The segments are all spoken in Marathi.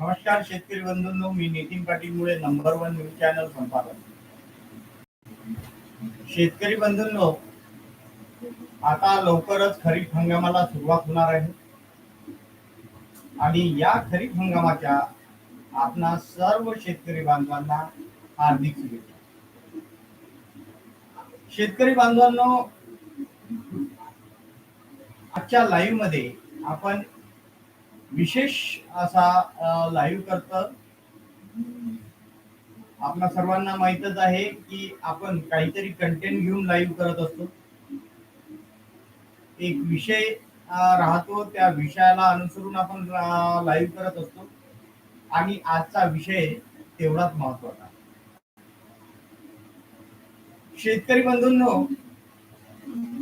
नमस्कार शेतकरी बंधूंनो मी नितीन पाटील मुळे नंबर वन न्यूज चॅनल संपादक. शेतकरी बंधूंनो आता लवकरच खरीप हंगामाला सुरुवात होणार आहे. आणि या खरीप हंगामाच्या आपणा सर्व शेतकरी बांधवांना हार्दिक शुभेच्छा. शेतकरी बांधवांनो आजच्या लाईव्हमध्ये आपण विशेष असा लाईव्ह करत. आपल्या सर्वांना माहितच आहे की आपण काहीतरी कंटेंट घेऊन लाईव्ह करत असतो. एक विषय राहतो त्या विषयाला अनुसरून आपण लाईव्ह करत असतो. आणि आजचा विषय तेवढाच महत्त्वाचा शेतकरी बंधूंनो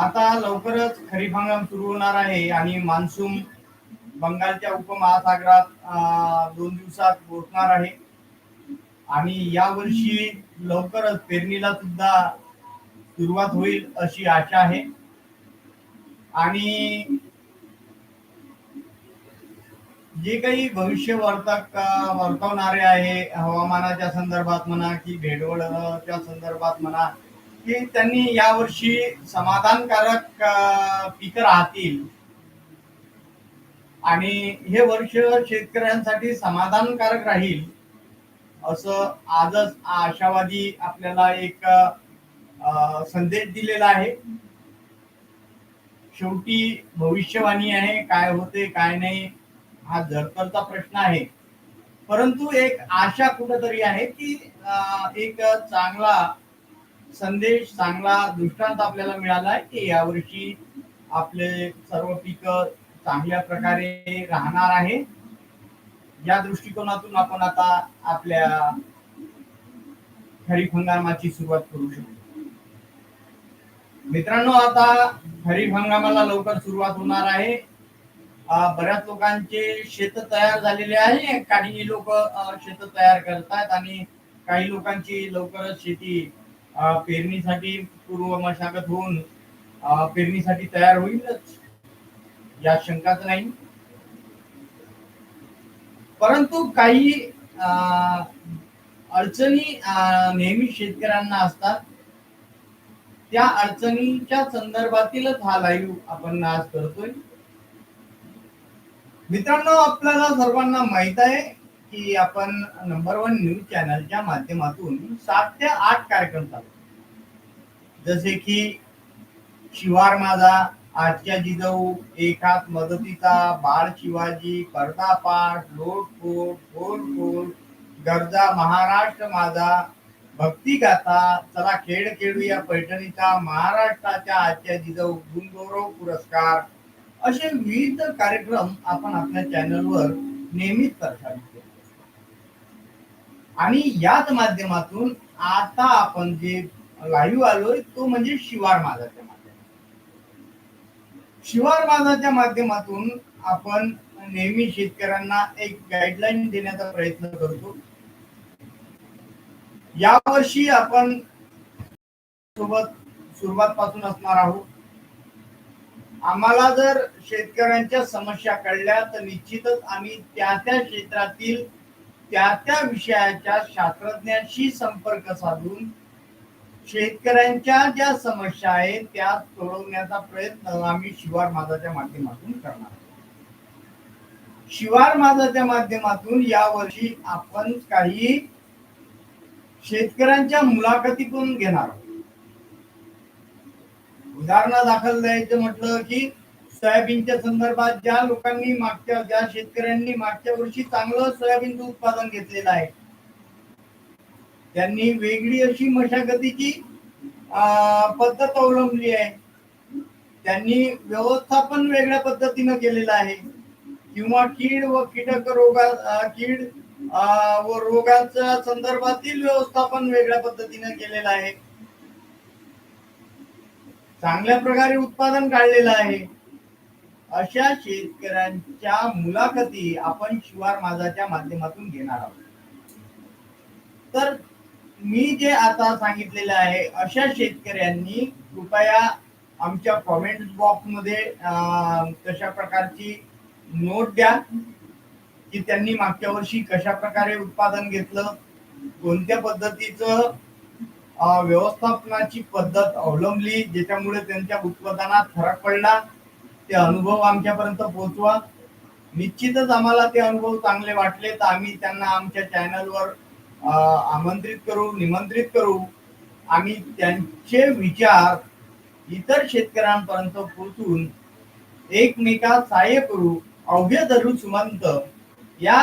आता लवकरच खरीप हंगाम सुरू होणार आहे आणि मान्सून बंगालच्या उपमहासागरात दोन दिवसात पोहोचणार आहे. आणि या वर्षी लवकरच पेरणीला सुद्धा सुरुवात होईल अशी आशा आहे. आणि जे काही भविष्य वर्तक वर्तवणारे आहे हवामानाच्या संदर्भात म्हणा की भेडवळच्या संदर्भात म्हणा की त्यांनी यावर्षी समाधानकारक पीक पिकं राहतील. आणि हे वर्ष शेतकऱ्यांसाठी समाधानकारक राहील असं आजच आशावादी आपल्याला एक संदेश दिलेला आहे. शेवटी भविष्यवाणी आहे काय होते काय नाही हा जरतरचा प्रश्न आहे. परंतु एक आशा कुठंतरी आहे की एक चांगला संदेश चांगला दृष्टांत आपल्याला मिळाला आहे की यावर्षी आपले सर्व पिकं चांगल्या प्रकारे राहणार आहे. या दृष्टिकोनातून आपण आता आपल्या खरीप हंगामाची सुरुवात करू शकतो. मित्रांनो आता खरीप हंगामाला लवकर सुरुवात होणार आहे. बऱ्याच लोकांचे शेत तयार झालेले आहे. काही लोक शेत तयार करतात आणि काही लोकांची लवकरच शेती पेरणीसाठी पूर्व मशागत होऊन पेरणीसाठी तयार होईलच. या शंकाच नाही. परंतु काही अडचणी नेहमी शेतकऱ्यांना असतात. त्या अडचणीच्या संदर्भातीलच हा लाईव्ह आपण आज करतोय. मित्रांनो आपल्याला सर्वांना माहीत आहे की आपण नंबर वन न्यूज चॅनलच्या माध्यमातून सात ते आठ कार्यक्रम चालतो जसे की शिवार माझा आजच्या जिजाऊ एक मदतीचा बाळ शिवाजी पर्दापाठ लोटपोट गोलपोट गरजा महाराष्ट्र माझा. भक्ती गाथा चला खेळ खेळूया पैठणीचा महाराष्ट्राच्या आजच्या जिजाऊ गुणगौरव पुरस्कार. असे विविध कार्यक्रम आपण आपल्या चॅनलवर नेहमीच प्रसारित करतो. आणि याच माध्यमातून आता आपण जे लाईव्ह आलोय तो म्हणजे शिवार माझाच्या शिवार माझाच्या माध्यमातून आपण नेहमी शेतकऱ्यांना एक गाईडलाईन देण्याचा प्रयत्न करतो. यावर्षी आपण सोबत सुरुवात पासून असणार आहोत. आम्हाला जर शेतकऱ्यांच्या समस्या कळल्या तर निश्चितच आम्ही त्या त्या क्षेत्रातील त्या त्या विषयाच्या शास्त्रज्ञांशी संपर्क साधून शेतकऱ्यांच्या ज्या समस्या आहेत त्या सोडवण्याचा प्रयत्न आम्ही शिवार माझाच्या माध्यमातून करणार शिवार माझाच्या माध्यमातून यावर्षी आपण काही शेतकऱ्यांच्या मुलाखती घेणार आहोत. उदाहरणादाखल द्यायचं म्हटलं की सोयाबीनच्या संदर्भात ज्या लोकांनी मागच्या ज्या शेतकऱ्यांनी मागच्या वर्षी चांगलं सोयाबीनचं उत्पादन घेतलेलं आहे त्यांनी वेगळी अशी मशागतीची पद्धत अवलंबली आहे. त्यांनी व्यवस्थापन वेगळ्या पद्धतीनं केलेलं आहे. किंवा कीड व कीटक रोगा कीड व रोगांच्या संदर्भातील व्यवस्थापन वेगळ्या पद्धतीनं केलेलं आहे. चांगल्या प्रकारे उत्पादन काढलेलं आहे. अशा शेतकऱ्यांच्या मुलाखती आपण शिवार माझाच्या माध्यमातून घेणार आहोत. तर मी जे आता सांगितलेलं आहे अशा शेतकऱ्यांनी कृपया आमच्या कॉमेंट बॉक्समध्ये तशा प्रकारची नोट द्या की त्यांनी मागच्या वर्षी कशा प्रकारे उत्पादन घेतलं कोणत्या पद्धतीचं व्यवस्थापनाची पद्धत अवलंबली ज्याच्यामुळे त्यांच्या उत्पादनात फरक पडला ते अनुभव आमच्यापर्यंत पोहोचवा. निश्चितच आम्हाला ते अनुभव चांगले वाटले तर आम्ही त्यांना आमच्या चॅनलवर आमंत्रित करू निमंत्रित करू. आम्ही त्यांचे विचार इतर शेतकऱ्यांपर्यंत पोचून एकमेकात सहाय्य करू. अवघे धरू सुमंत या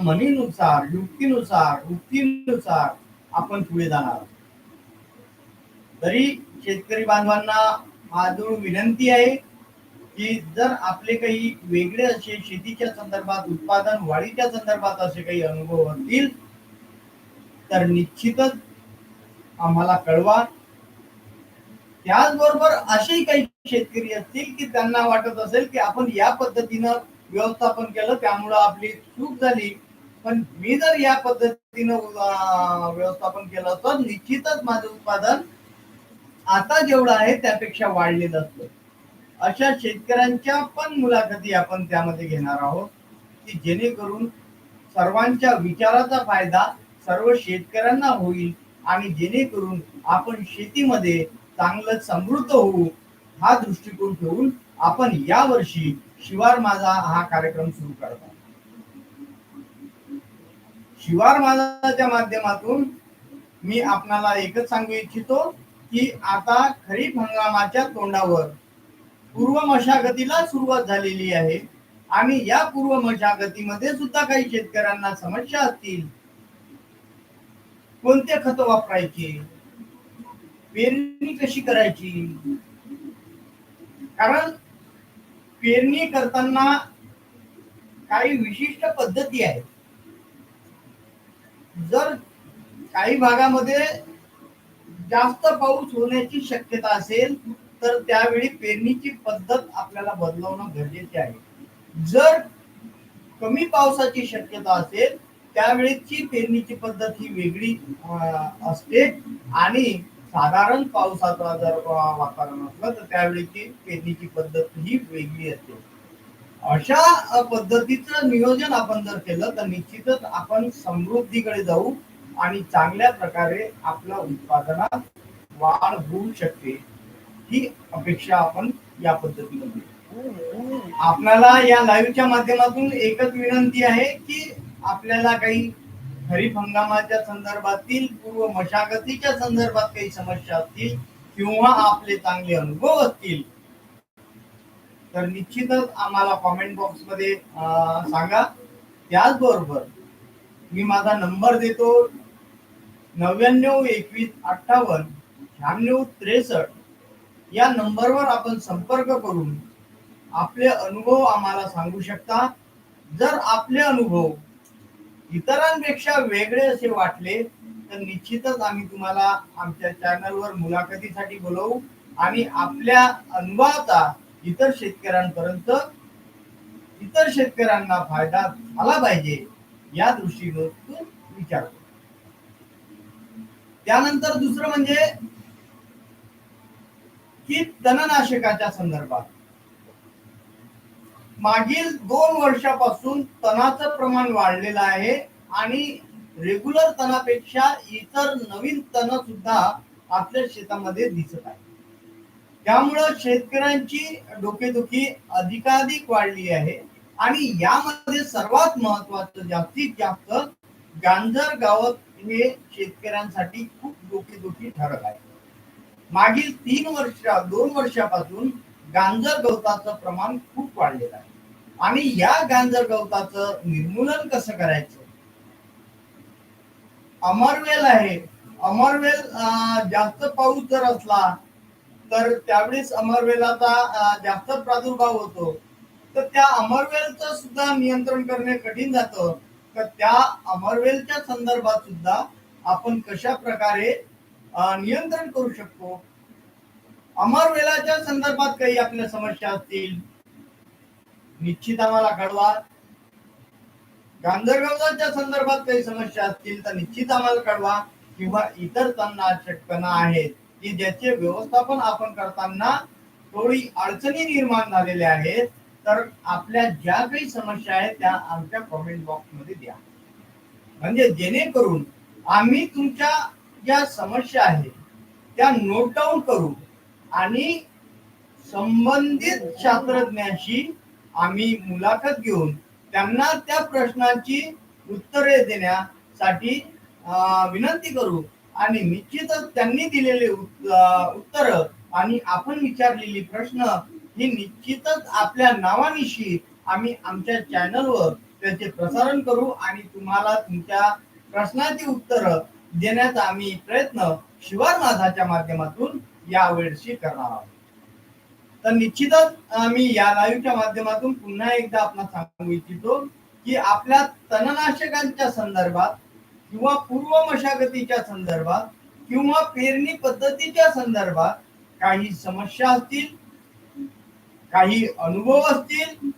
म्हणीनुसार युक्तीनुसार उक्तीनुसार आपण पुढे जाणार. तरी शेतकरी बांधवांना माझं विनंती आहे की जर आपले काही वेगळे असे शेतीच्या संदर्भात उत्पादन वाढीच्या संदर्भात असे काही अनुभव असतील तर निश्चितच आम्हाला कळवा. त्याचबरोबर असेही काही शेतकरी असतील की त्यांना वाटत असेल की आपण या पद्धतीनं व्यवस्थापन केलं त्यामुळं आपली चूक झाली. पण मी जर या पद्धतीनं व्यवस्थापन केलं तर निश्चितच माझं उत्पादन आता जेवढं आहे त्यापेक्षा वाढलेलं असतं. अशा शेतकऱ्यांच्या पण मुलाखती आपण त्यामध्ये घेणार आहोत की जेणेकरून सर्वांच्या विचाराचा फायदा सर्व शेतकऱ्यांना होईल आणि जेणेकरून आपण शेतीमध्ये चांगलं समृद्ध होऊ हा दृष्टिकोन ठेवून आपण या वर्षी शिवार माझा हा कार्यक्रम सुरू करत. शिवार माझाच्या माध्यमातून मी आपणाला एकच सांगू इच्छितो की आता खरीप हंगामाच्या तोंडावर पूर्व मशागतीला सुरुवात झालेली आहे आणि या पूर्व मशागतीमध्ये सुद्धा काही शेतकऱ्यांना समस्या असतील कोणते खत वापरायचे? पेरणी कशी करायची? कारण पेरणी करताना काही विशिष्ट पद्धती आहेत. जर काही भागामध्ये जास्त पाऊस होण्याची शक्यता असेल तर त्यावेळी पेरणीची पद्धत आपल्याला बदलवणं गरजेचे आहे. जर कमी पावसाची शक्यता असेल त्यावेळेची पेरणीची पद्धत ही वेगळी असते. आणि साधारण पावसाचा जर वातावरण असलं तर त्यावेळेची पेरणीची पद्धत ही वेगळी असते. अशा पद्धतीचं नियोजन आपण जर केलं तर निश्चितच आपण समृद्धीकडे जाऊ आणि चांगल्या प्रकारे आपल्या उत्पादनात वाढ होऊ शकते ही अपेक्षा आपण या पद्धतीमध्ये. आपल्याला या लाईव्हच्या माध्यमातून एकच विनंती आहे की आपल्याला काही खरीप हंगामाच्या संदर्भातील पूर्व मशागतीच्या संदर्भात काही समस्या असतील किंवा आपले चांगले अनुभव असतील तर निश्चितच आम्हाला कॉमेंट बॉक्समध्ये सांगा. त्याचबरोबर मी माझा नंबर देतो नव्याण्णव एकवीस अठ्ठावन्न शहाण्णव त्रेसष्ट. या नंबरवर आपण संपर्क करून आपले अनुभव आम्हाला सांगू शकता. जर आपले अनुभव इतरांपेक्षा वेगळे असे वाटले तर निश्चितच आम्ही तुम्हाला आमच्या चॅनलवर मुलाखतीसाठी बोलवू. आणि आपल्या अनुभवाचा इतर शेतकऱ्यांपर्यंत इतर शेतकऱ्यांना फायदा झाला पाहिजे या दृष्टीने विचार त्यानंतर दुसरं म्हणजे की तणनाशकाच्या संदर्भात. मागील दोन वर्षापासून तणाचं प्रमाण वाढलेलं आहे आणि रेग्युलर तणापेक्षा इतर नवीन तण सुद्धा आपल्या शेतामध्ये दिसत आहे त्यामुळं शेतकऱ्यांची डोकेदुखी अधिकाधिक वाढली आहे आणि यामध्ये सर्वात महत्वाचं जास्तीत जास्त गांजर गावत हे शेतकऱ्यांसाठी खूप डोकेदुखी ठरत आहे. मागील तीन वर्ष दोन वर्षापासून गांजर गवताचं प्रमाण खूप वाढलेलं आहे. आणि या गांजर गवताचं निर्मूलन कसं करायचं? अमरवेल आहे. अमरवेल जास्त पाऊस जर असला तर त्यावेळेस अमरवेलाचा जास्त प्रादुर्भाव होतो. तर त्या अमरवेलचं सुद्धा नियंत्रण करणे कठीण जातं. तर त्या अमरवेलच्या संदर्भात सुद्धा आपण कशा प्रकारे नियंत्रण करू शकतो? अमरवेलाच्या संदर्भात काही आपल्या समस्या असतील निश्चित आम्हाला कळवा. गांधरगावच्या संदर्भात काही समस्या असतील तर निश्चित आम्हाला कळवा. किंवा इतर तणनाशकपणा आहेत की ज्याचे व्यवस्थापन आपण करताना थोडी अडचणी निर्माण झालेल्या आहेत तर आपल्या ज्या काही समस्या आहेत त्या आमच्या कॉमेंट बॉक्समध्ये द्या. म्हणजे जेणेकरून आम्ही तुमच्या ज्या समस्या आहेत त्या नोट डाऊन करू आणि संबंधित शास्त्रज्ञांशी आम्ही मुलाखत घेऊन त्यांना त्या प्रश्नांची उत्तरे देण्यासाठी विनंती करू. आणि निश्चितच त्यांनी दिलेले उत्तर आणि आपण विचारलेली प्रश्न ही निश्चितच आपल्या नावानिशी आम्ही आमच्या चॅनलवर त्याचे प्रसारण करू आणि तुम्हाला तुमच्या प्रश्नाची उत्तर देण्याचा आम्ही प्रयत्न शिवार माझाच्या माध्यमातून यावेळेशी करणार आहोत. तर निश्चितच आम्ही या लाईव्हच्या माध्यमातून पुन्हा एकदा आपण सांगू इच्छितो की आपल्या तणनाशकांच्या संदर्भात किंवा पूर्व मशागतीच्या संदर्भात किंवा पेरणी पद्धतीच्या संदर्भात काही समस्या असतील काही अनुभव असतील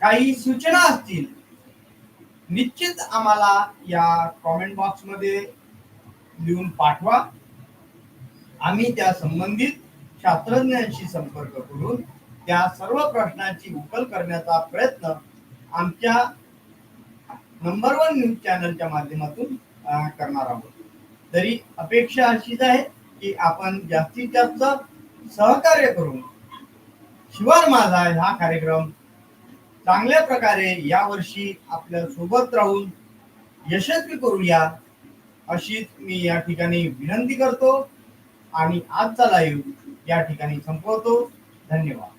काही सूचना असतील निश्चित आम्हाला या कॉमेंट बॉक्समध्ये लिहून पाठवा. आम्ही त्या संबंधित शास्त्रज्ञांशी संपर्क करून त्या सर्व प्रश्नांची उकल करण्याचा प्रयत्न आमच्या नंबर वन न्यूज चॅनलच्या माध्यमातून करणार आहोत. तरी अपेक्षा अशीच आहे की आपण जास्तीत जास्त सहकार्य करून शिवार माझा हा कार्यक्रम चांगल्या प्रकारे यावर्षी आपल्यासोबत राहून यशस्वी करूया अशीच मी या ठिकाणी विनंती करतो. आणि आजचा लाईव्ह या ठिकाणी संपवतो. धन्यवाद.